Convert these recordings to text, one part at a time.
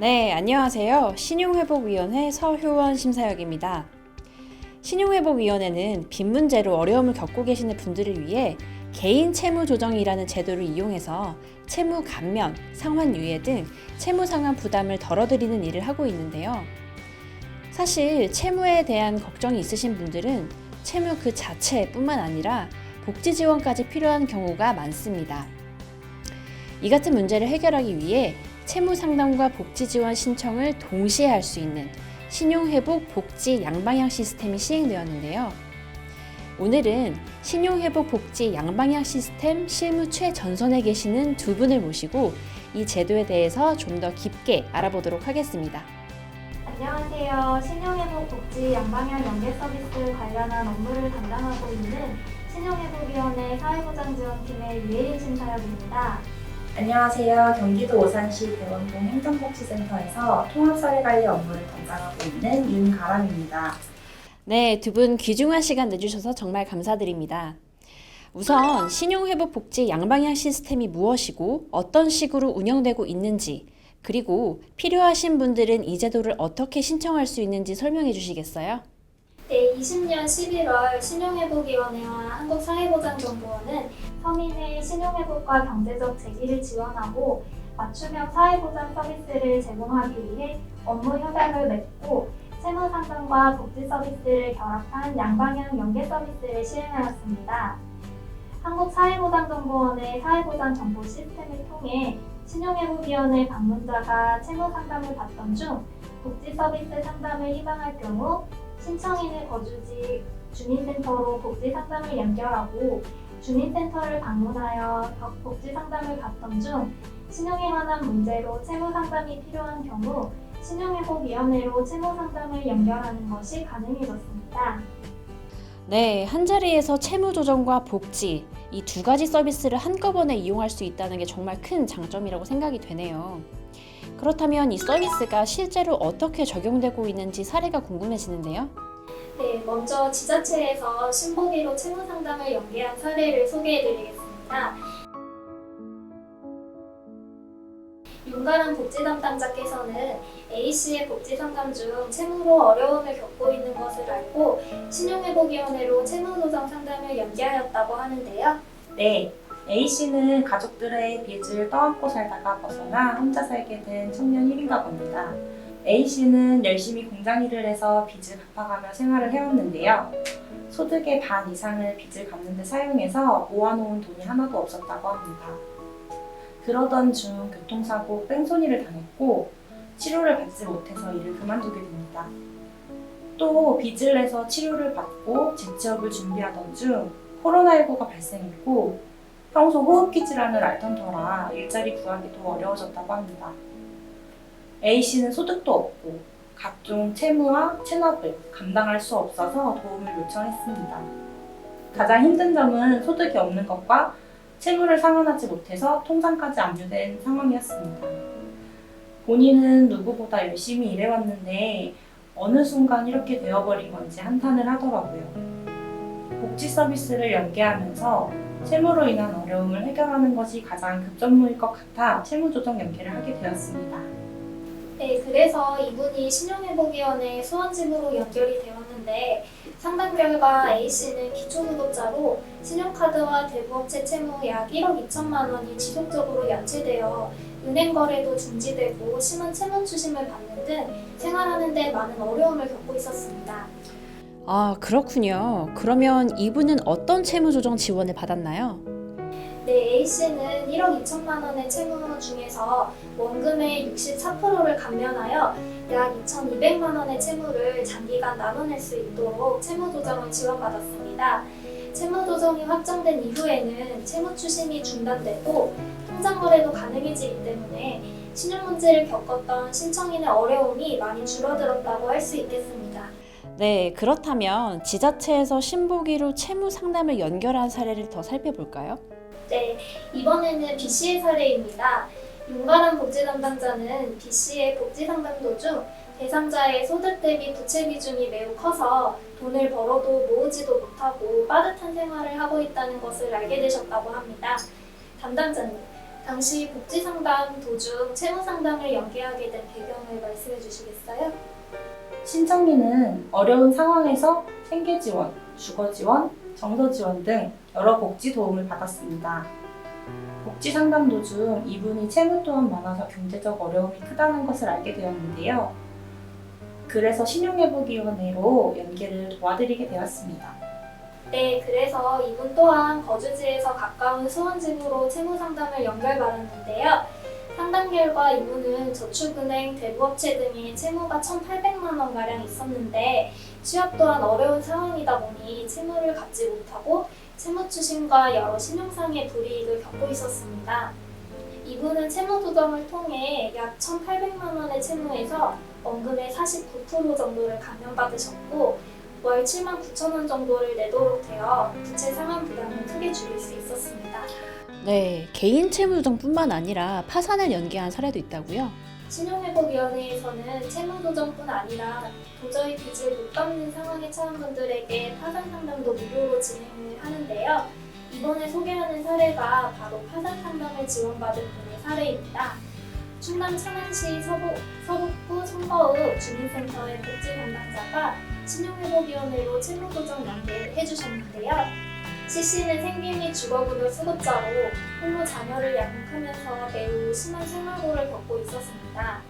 네, 안녕하세요. 신용회복위원회 서효원 심사역입니다. 신용회복위원회는 빚 문제로 어려움을 겪고 계시는 분들을 위해 개인 채무 조정이라는 제도를 이용해서 채무 감면, 상환 유예 등 채무 상환 부담을 덜어드리는 일을 하고 있는데요. 사실 채무에 대한 걱정이 있으신 분들은 채무 그 자체뿐만 아니라 복지 지원까지 필요한 경우가 많습니다. 이 같은 문제를 해결하기 위해 채무 상담과 복지 지원 신청을 동시에 할 수 있는 신용회복 복지 양방향 시스템이 시행되었는데요. 오늘은 신용회복 복지 양방향 시스템 실무 최전선에 계시는 두 분을 모시고 이 제도에 대해서 좀 더 깊게 알아보도록 하겠습니다. 안녕하세요. 신용회복 복지 양방향 연계 서비스 관련한 업무를 담당하고 있는 신용회복위원회 사회보장지원팀의 유예린 심사역입니다. 안녕하세요. 경기도 오산시 대원동 행정복지센터에서 통합사회관리 업무를 담당하고 있는 윤가람입니다. 네, 두 분 귀중한 시간 내주셔서 정말 감사드립니다. 우선 신용회복 복지 양방향 시스템이 무엇이고 어떤 식으로 운영되고 있는지 그리고 필요하신 분들은 이 제도를 어떻게 신청할 수 있는지 설명해 주시겠어요? 네, 20년 11월 신용회복위원회와 한국사회보장정보원은 서민의 신용회복과 경제적 재기를 지원하고 맞춤형 사회보장 서비스를 제공하기 위해 업무 협약을 맺고 채무 상담과 복지 서비스를 결합한 양방향 연계 서비스를 시행하였습니다. 한국사회보장정보원의 사회보장 정보 시스템을 통해 신용회복위원회 방문자가 채무 상담을 받던 중 복지 서비스 상담을 희망할 경우 신청인의 거주지 주민센터로 복지 상담을 연결하고 주민센터를 방문하여 덕- 복지 상담을 받던 중 신용에 관한 문제로 채무 상담이 필요한 경우 신용회복위원회로 채무 상담을 연결하는 것이 가능해졌습니다. 네, 한 자리에서 채무 조정과 복지 이 두 가지 서비스를 한꺼번에 이용할 수 있다는 게 정말 큰 장점이라고 생각이 되네요. 그렇다면 이 서비스가 실제로 어떻게 적용되고 있는지 사례가 궁금해지는데요. 네, 먼저 지자체에서 신보기로 채무 상담을 연계한 사례를 소개해드리겠습니다. 윤가람 복지 담당자께서는 A씨의 복지 상담 중 채무로 어려움을 겪고 있는 것을 알고 신용회복위원회로 채무조정 상담을 연계하였다고 하는데요. 네, A씨는 가족들의 빚을 떠안고 살다가 벗어나 혼자 살게 된 청년 1인가 봅니다. A씨는 열심히 공장 일을 해서 빚을 갚아가며 생활을 해왔는데요. 소득의 반 이상을 빚을 갚는 데 사용해서 모아놓은 돈이 하나도 없었다고 합니다. 그러던 중 교통사고 뺑소니를 당했고 치료를 받지 못해서 일을 그만두게 됩니다. 또 빚을 내서 치료를 받고 재취업을 준비하던 중 코로나19가 발생했고 평소 호흡기 질환을 앓던 터라 일자리 구하기도 어려워졌다고 합니다. A씨는 소득도 없고 각종 채무와 체납을 감당할 수 없어서 도움을 요청했습니다. 가장 힘든 점은 소득이 없는 것과 채무를 상환하지 못해서 통장까지 압류된 상황이었습니다. 본인은 누구보다 열심히 일해왔는데 어느 순간 이렇게 되어버린 건지 한탄을 하더라고요. 복지 서비스를 연계하면서 채무로 인한 어려움을 해결하는 것이 가장 급전무일 것 같아 채무조정 연계를 하게 되었습니다. 네, 그래서 이분이 신용회복위원회 수원집으로 연결이 되었는데 상담 결과 A씨는 기초소득자로 신용카드와 대부업체 채무 약 1억 2천만 원이 지속적으로 연체되어 은행 거래도 중지되고 심한 채무 추심을 받는 등 생활하는 데 많은 어려움을 겪고 있었습니다. 아, 그렇군요. 그러면 이분은 어떤 채무 조정 지원을 받았나요? 네, A씨는 1억 2천만 원의 채무 중에서 원금의 64%를 감면하여 약 2,200만 원의 채무를 장기간 나눠낼 수 있도록 채무 조정을 지원받았습니다. 채무 조정이 확정된 이후에는 채무 추심이 중단되고 통장 거래도 가능해지기 때문에 신용 문제를 겪었던 신청인의 어려움이 많이 줄어들었다고 할 수 있겠습니다. 네, 그렇다면 지자체에서 신보기로 채무 상담을 연결한 사례를 더 살펴볼까요? 네, 이번에는 B씨의 사례입니다. 윤가람 복지 담당자는 B씨의 복지 상담 도중 대상자의 소득 대비 부채 비중이 매우 커서 돈을 벌어도 모으지도 못하고 빠듯한 생활을 하고 있다는 것을 알게 되셨다고 합니다. 담당자님, 당시 복지 상담 도중 채무 상담을 연계하게 된 배경을 말씀해 주시겠어요? 신청인은 어려운 상황에서 생계 지원, 주거 지원, 정서 지원 등 여러 복지 도움을 받았습니다. 복지 상담 도중 이분이 채무 또한 많아서 경제적 어려움이 크다는 것을 알게 되었는데요. 그래서 신용회복위원회로 연계를 도와드리게 되었습니다. 네, 그래서 이분 또한 거주지에서 가까운 수원지구로 채무 상담을 연결받았는데요. 상담 결과 이분은 저축은행, 대부업체 등의 채무가 1,800만 원가량 있었는데 취업 또한 어려운 상황이다 보니 채무를 갚지 못하고 채무 추심과 여러 신용상의 불이익을 겪고 있었습니다. 이분은 채무 조정을 통해 약 1,800만 원의 채무에서 원금의 49% 정도를 감면받으셨고 월 7만 9천 원 정도를 내도록 되어 부채 상환 부담을 크게 줄일 수 있었습니다. 네, 개인 채무 조정뿐만 아니라 파산을 연계한 사례도 있다고요? 신용회복위원회에서는 채무조정뿐 아니라 도저히 빚을 못 갚는 상황에 처한 분들에게 파산 상담도 무료로 진행을 하는데요. 이번에 소개하는 사례가 바로 파산 상담을 지원받은 분의 사례입니다. 충남 천안시 서북, 서북구 송거읍 주민센터의 복지 담당자가 신용회복위원회로 채무조정 연계를 해주셨는데요. C 씨는 생계 및 주거부도 수급자로 홀로 자녀를 양육하면서 매우 심한 생활고를 겪고 있었습니다.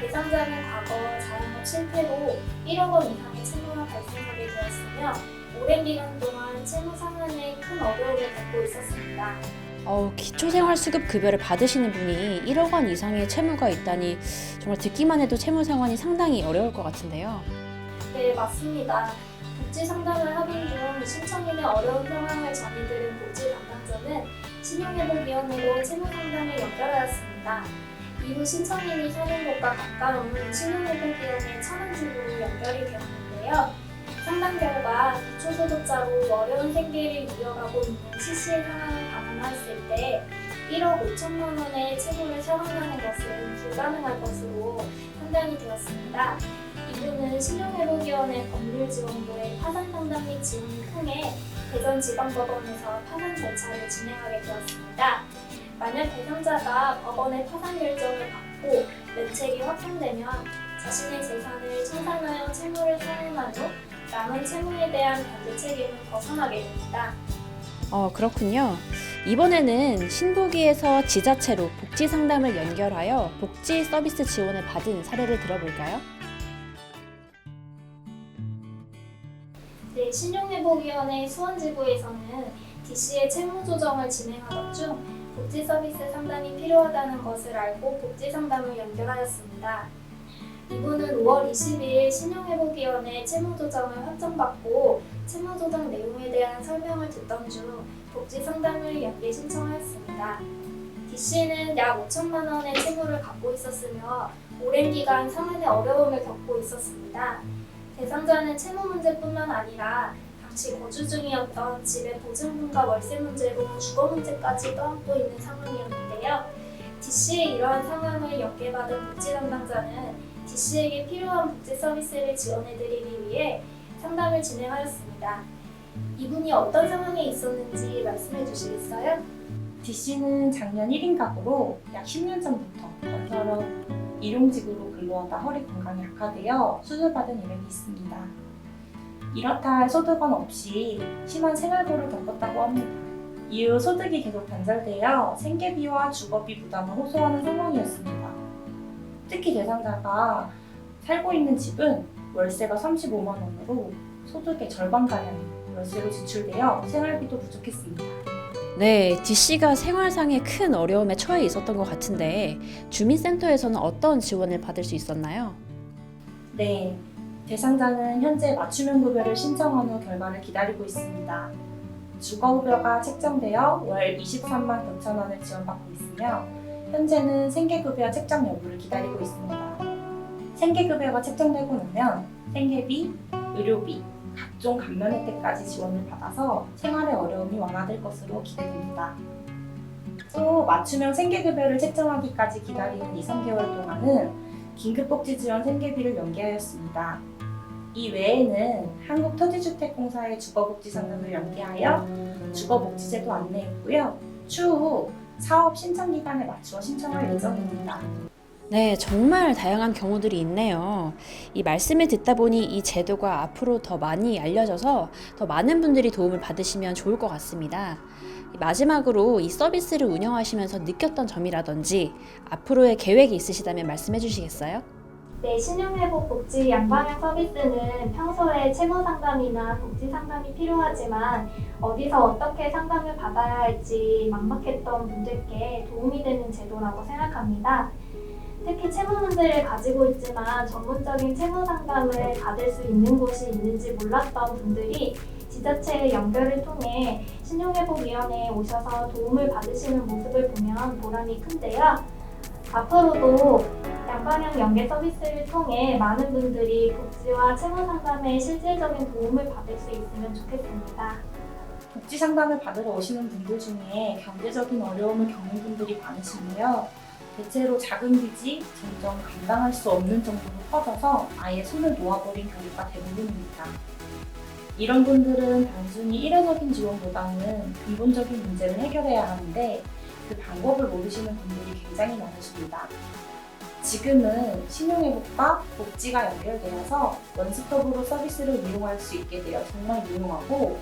대상자는 과거 자영업 실패로 1억 원 이상의 채무가 발생하게 되었으며 오랜 기간 동안 채무 상환에 큰 어려움을 겪고 있었습니다. 어, 기초생활수급 급여를 받으시는 분이 1억 원 이상의 채무가 있다니 정말 듣기만 해도 채무 상환이 상당히 어려울 것 같은데요. 네, 맞습니다. 복지 상담을 하던 중 신청인의 어려운 상황을 전해들은 복지 담당자는 신용회복위원회로 채무 상담을 연결하였습니다. 이후 신청인이 사는 곳과 가까운 신용회복위원회 천안지구로 연결이 되었는데요. 상담 결과 기초소득자로 어려운 생계를 이어가고 있는 CC의 상황을 감안했을 때 1억 5천만 원의 채무를 상환하는 것은 불가능할 것으로 판단이 되었습니다. 이분은 신용회복위원회 법률지원부의 파산 상담 및 지원을 통해 대전지방법원에서 파산 절차를 진행하게 되었습니다. 만약 대상자가 법원의 파산 결정을 받고 면책이 확정되면 자신의 재산을 청산하여 채무를 상환한 후 남은 채무에 대한 변제 책임을 벗어나게 됩니다. 어, 그렇군요. 이번에는 신보기에서 지자체로 복지 상담을 연결하여 복지 서비스 지원을 받은 사례를 들어볼까요? 네, 신용회복위원회 수원지구에서는 DC의 채무 조정을 진행하던 중 복지 서비스 상담이 필요하다는 것을 알고 복지 상담을 연결하였습니다. 이분은 5월 22일 신용회복위원회 채무 조정을 확정받고 채무 조정 내용에 대한 설명을 듣던 중 복지 상담을 연계 신청하였습니다. DC는 약 5천만 원의 채무를 갖고 있었으며 오랜 기간 상환에 어려움을 겪고 있었습니다. 대상자는 채무 문제뿐만 아니라 당시 거주 중이었던 집의 보증금과 월세 문제로 주거 문제까지 떠안고 있는 상황이었는데요. DC의 이러한 상황을 연계받은 복지 담당자는 DC에게 필요한 복지 서비스를 지원해드리기 위해 상담을 진행하였습니다. 이분이 어떤 상황에 있었는지 말씀해 주시겠어요? D씨는 작년 1인 가구로 약 10년 전부터 건설업 일용직으로 근로하다 허리 건강이 악화되어 수술받은 이력이 있습니다. 이렇다 할 소득원 없이 심한 생활고를 겪었다고 합니다. 이후 소득이 계속 단절되어 생계비와 주거비 부담을 호소하는 상황이었습니다. 특히 대상자가 살고 있는 집은 월세가 35만 원으로 소득의 절반가량이 월세로 지출되어 생활비도 부족했습니다. 네, D씨가 생활상의 큰 어려움에 처해 있었던 것 같은데 주민센터에서는 어떤 지원을 받을 수 있었나요? 네, 대상자는 현재 맞춤형 급여를 신청한 후 결과를 기다리고 있습니다. 주거급여가 책정되어 월 23만 9천 원을 지원받고 있으며 현재는 생계급여 책정 여부를 기다리고 있습니다. 생계급여가 책정되고 나면 생계비, 의료비, 각종 감면 혜택까지 지원을 받아서 생활의 어려움이 완화될 것으로 기대됩니다. 또 맞춤형 생계급여를 책정하기까지 기다리는 2, 3개월 동안은 긴급복지지원 생계비를 연계하였습니다. 이 외에는 한국토지주택공사의 주거복지 상담을 연계하여 주거복지제도 안내했고요. 추후 사업 신청 기간에 맞추어 신청할 예정입니다. 네, 정말 다양한 경우들이 있네요. 이 말씀을 듣다 보니 이 제도가 앞으로 더 많이 알려져서 더 많은 분들이 도움을 받으시면 좋을 것 같습니다. 마지막으로 이 서비스를 운영하시면서 느꼈던 점이라든지 앞으로의 계획이 있으시다면 말씀해 주시겠어요? 네, 신용회복 복지 양방향 서비스는 평소에 채무 상담이나 복지 상담이 필요하지만 어디서 어떻게 상담을 받아야 할지 막막했던 분들께 도움이 되는 제도라고 생각합니다. 특히 채무 문제를 가지고 있지만 전문적인 채무 상담을 받을 수 있는 곳이 있는지 몰랐던 분들이 지자체의 연결을 통해 신용회복위원회에 오셔서 도움을 받으시는 모습을 보면 보람이 큰데요. 앞으로도 양방향 연계 서비스를 통해 많은 분들이 복지와 채무 상담에 실질적인 도움을 받을 수 있으면 좋겠습니다. 복지 상담을 받으러 오시는 분들 중에 경제적인 어려움을 겪는 분들이 많으신데요. 대체로 작은 빚이 점점 감당할 수 없는 정도로 커져서 아예 손을 놓아버린 경우가 대부분입니다. 이런 분들은 단순히 일회적인 지원보다는 근본적인 문제를 해결해야 하는데 그 방법을 모르시는 분들이 굉장히 많으십니다. 지금은 신용회복과 복지가 연결되어서 원스톱으로 서비스를 이용할 수 있게 되어 정말 유용하고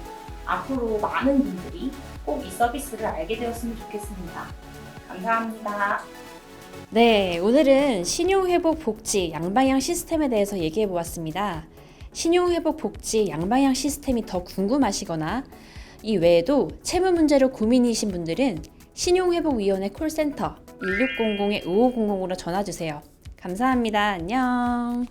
앞으로 많은 분들이 꼭 이 서비스를 알게 되었으면 좋겠습니다. 감사합니다. 네, 오늘은 신용회복 복지 양방향 시스템에 대해서 얘기해 보았습니다. 신용회복 복지 양방향 시스템이 더 궁금하시거나 이 외에도 채무 문제로 고민이신 분들은 신용회복위원회 콜센터 1600-5500으로 전화 주세요. 감사합니다. 안녕.